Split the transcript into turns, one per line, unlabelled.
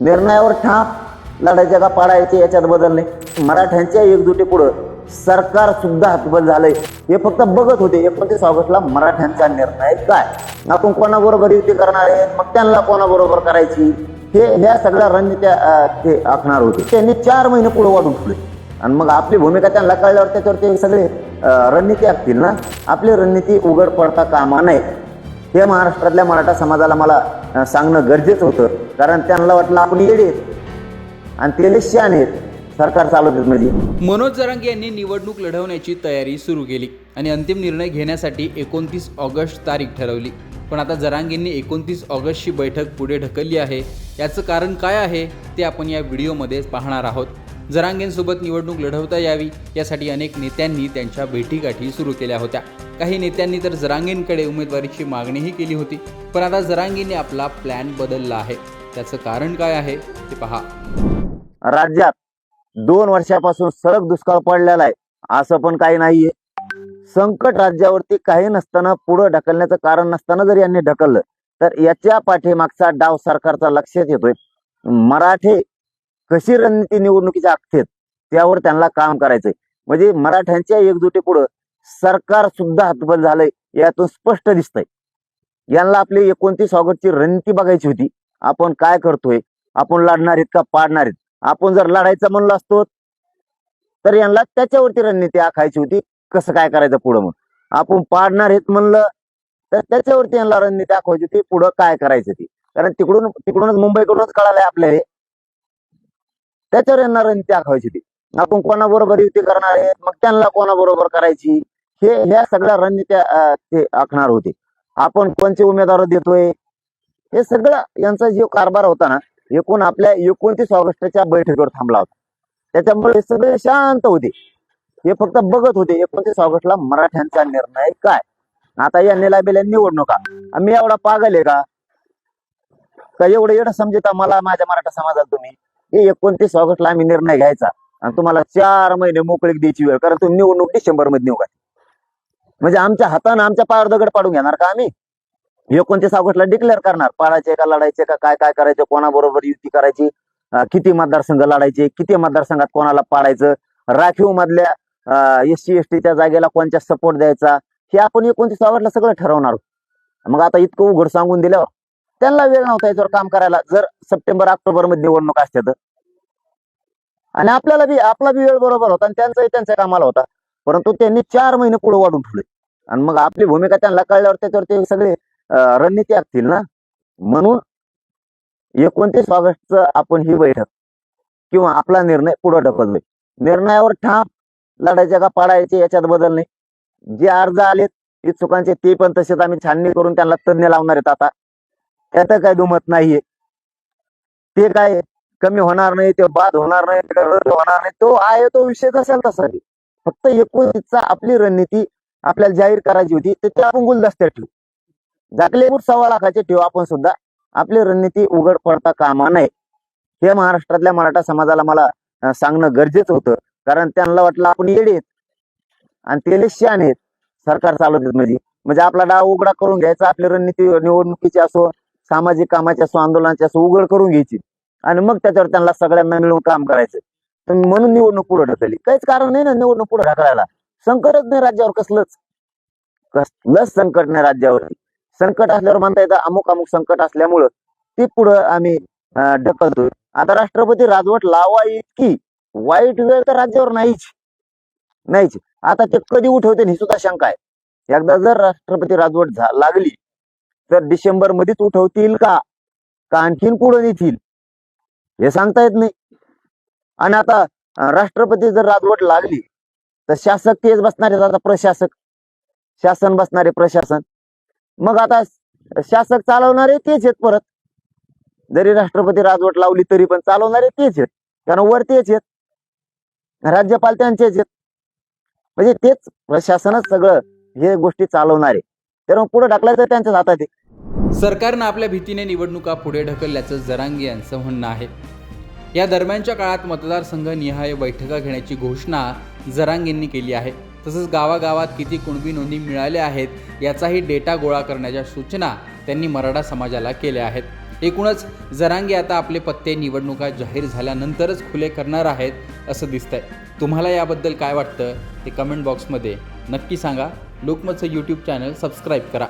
निर्णयावर ठाप लढायचे का पाडायचे याच्यात बदलले. मराठ्यांच्या एकजुटीपुढं सरकार सुद्धा हतबल झालंय. हे फक्त बघत होते. एकोणतीस ऑगस्टला मराठ्यांचा निर्णय काय? आपण कोणाबरोबर युती करणार आहे मग त्यांना कोणाबरोबर करायची? हे ह्या सगळ्या रणनीत्या ते आखणार होते. त्यांनी चार महिने पुढे वाढून ठेवले. आणि मग आपली भूमिका त्यांना कळल्यावर त्याच्यावर ते सगळे रणनीती आखतील ना? आपली रणनीती उघड पडता कामा नये. हे महाराष्ट्रातल्या मराठा समाजाला मला सांगणं गरजेचं होतं. कारण त्यांना वाटलं आपण येडे आणि ते शान आहेत. सरकार चालवत आहेत म्हणजे.
मनोज जरांगे यांनी निवडणूक लढवण्याची तयारी सुरू केली आणि अंतिम निर्णय घेण्यासाठी एकोणतीस ऑगस्ट तारीख ठरवली. पण आता जरांगेंनी एकोणतीस ऑगस्टची बैठक पुढे ढकलली आहे. याचं कारण काय आहे ते आपण या व्हिडिओमध्ये पाहणार आहोत. जरांगेंसोबत निवडणूक लढवता यावी यासाठी अनेक नेत्यांनी त्यांच्या भेटीगाठी सुरू केल्या होत्या. काही नेत्यांनी तर जरांगेंकडे उमेदवारीची मागणीही केली होती. पण आता जरांगेंनी आपला प्लॅन बदलला आहे. त्याचं कारण काय आहे ते पहा.
राज्यात दोन वर्षापासून सडक दुष्काळ पडलेला आहे असं पण काही नाहीये. संकट राज्यावरती काही नसताना पुढं ढकलण्याचं कारण नसताना जर यांनी ढकललं तर याच्या पाठीमागचा डाव सरकारचा लक्षात येतोय. मराठे कशी रणनीती निवडणुकीच्या आखतेत त्यावर त्यांना काम करायचंय. म्हणजे मराठ्यांच्या एकजुटी पुढे सरकार सुद्धा हतबल झालंय यातून स्पष्ट दिसतंय. यांना आपली एकोणतीस ऑगस्टची रणनीती बघायची होती. आपण काय करतोय? आपण लढणार आहेत का पाडणार आहेत? आपण जर लढायचं म्हणलं असतो तर यांना त्याच्यावरती रणनीती आखायची होती. कसं काय करायचं पुढं मग? आपण पाडणार आहेत म्हणलं तर त्याच्यावरती यांना रणनीती आखवायची होती. पुढं काय करायचं ती? कारण तिकडून तिकडूनच मुंबईकडूनच कळालंय आपल्याला त्याच्यावर यांना रणनीती आखवायची होती. आपण कोणाबरोबर युती करणार आहेत? मग त्यांना कोणाबरोबर करायची? हे ह्या सगळ्या रणनीत्या ते आखणार होते. आपण कोणचे उमेदवार देतोय? हे सगळं यांचा जो कारभार होता ना एकूण आपल्या एकोणतीस ऑगस्टच्या बैठकीवर थांबला होता. त्याच्यामुळे हे सगळे शांत होते. हे फक्त बघत होते एकोणतीस ऑगस्टला मराठ्यांचा निर्णय काय? आता या निलाबेल्या निवडणुका. आम्ही एवढा पागल आहे का? का एवढं एवढं समजता मला माझ्या मराठा समाजात तुम्ही? हे एकोणतीस ऑगस्टला आम्ही निर्णय घ्यायचा. आणि तुम्हाला चार महिने मोकळीक द्यायची वेळ कारण तुम्ही निवडणूक डिसेंबरमध्ये निवडा. म्हणजे आमच्या हातानं आमच्या पायावर दगड पाडून घेणार का आम्ही? एकोणतीस ऑगस्टला डिक्लेअर करणार. पाळायचे का लढायचे का काय काय करायचं कोणाबरोबर युती करायची किती मतदारसंघ लढायचे किती मतदारसंघात कोणाला पाडायचं राखीव मधल्या एस सी एस टीच्या जागेला कोणत्या सपोर्ट द्यायचा हे आपण एकोणतीस ऑगस्टला सगळं ठरवणार मग आता इतकं उघड सांगून दिल्यावर त्यांना वेळ नव्हता याच्यावर काम करायला. जर सप्टेंबर ऑक्टोबरमध्ये निवडणूक असते तर. आणि आपल्याला बी आपला बी वेळ बरोबर होता आणि त्यांचाही त्यांच्या कामाला होता. परंतु त्यांनी चार महिने पुढे वाढून ठेवले. आणि मग आपली भूमिका त्यांना कळल्यावर त्याच्यावर ते सगळे रणनीती आखतील ना? म्हणून एकोणतीस ऑगस्टचं आपण ही बैठक किंवा आपला निर्णय पुढे ढकलतोय. निर्णयावर ठाम लढायचे का पाडायचे याच्यात बदल नाही. जे अर्ज आलेत इच्छुकांचे ते पण तसेच आम्ही छाननी करून त्यांना तज्ञ लावणार आहेत आता. त्यात काय दुमत नाहीये. ते काय कमी होणार नाही ते बाद होणार नाही होणार नाही. तो आहे तो विषय असेल तसा फक्त एकोणतीसचा आपली रणनीती आपल्याला जाहीर करायची होती तर ते आपण गुलदस्त्यात ठेवू. जाकले सव्वा लाखाचे ठेवू आपण सुद्धा आपली रणनीती उघड पडता कामा नये. हे महाराष्ट्रातल्या मराठा समाजाला मला सांगणं गरजेचं होतं. कारण त्यांना वाटलं आपण येडेत आहेत. आणि ते शान आहेत. सरकार चालवत आहेत म्हणजे. म्हणजे आपला डाव उघडा करून घ्यायचा आपली रणनीती निवडणुकीची असो सामाजिक कामाची असो आंदोलनाची असो उघड करून घ्यायची. आणि मग त्याच्यावर त्यांना सगळ्यांना मिळून काम करायचं. तर म्हणून निवडणूक पुढे ढकलली. काहीच कारण नाही ना निवडणूक पुढे ढकलायला. संकटच नाही राज्यावर कसलंच. कसलंच संकट नाही राज्यावरती. संकट असल्यावर म्हणता येतं अमुक अमुक संकट असल्यामुळं ती पुढं आम्ही ढकलतोय. आता राष्ट्रपती राजवट लावा इतकी वाईट वेळ तर राज्यावर नाहीच. नाहीच. आता ते कधी उठवते ही सुद्धा शंका आहे. एकदा जर राष्ट्रपती राजवट झा- लागली तर डिसेंबर मध्येच उठवतील का? का आणखीन पुढे नेतील? हे सांगता येत नाही. आणि आता राष्ट्रपती जर राजवट लागली तर शासक तेच बसणारे आता प्रशासक. शासन बसणारे प्रशासन. मग आता शासक चालवणारे तेच आहेत परत. जरी राष्ट्रपती राजवट लावली तरी पण चालवणारे तेच आहेत. कारण वर तेच आहेत. राज्यपाल त्यांचेच आहेत. म्हणजे तेच प्रशासनच सगळं हे गोष्टी चालवणारे. तर मग पुढे ढकलायचं तर त्यांच्याच हातात आहे.
सरकारनं आपल्या भीतीने निवडणुका पुढे ढकलल्याचं जरांगी यांचं म्हणणं आहे. या दरम्यानच्या काळात मतदारसंघ निहाय बैठका घेण्याची घोषणा जरांगेंनी केली आहे. तसंच गावागावात किती कुणबी नोंदी मिळाल्या आहेत याचाही डेटा गोळा करण्याच्या सूचना त्यांनी मराठा समाजाला केल्या आहेत. एकूणच जरांगे आता आपले पत्ते निवडणुका जाहीर झाल्यानंतरच खुले करणार आहेत असं दिसतंय. तुम्हाला याबद्दल काय वाटतं ते कमेंट बॉक्समध्ये नक्की सांगा. लोकमतचं यूट्यूब चॅनल सबस्क्राईब करा.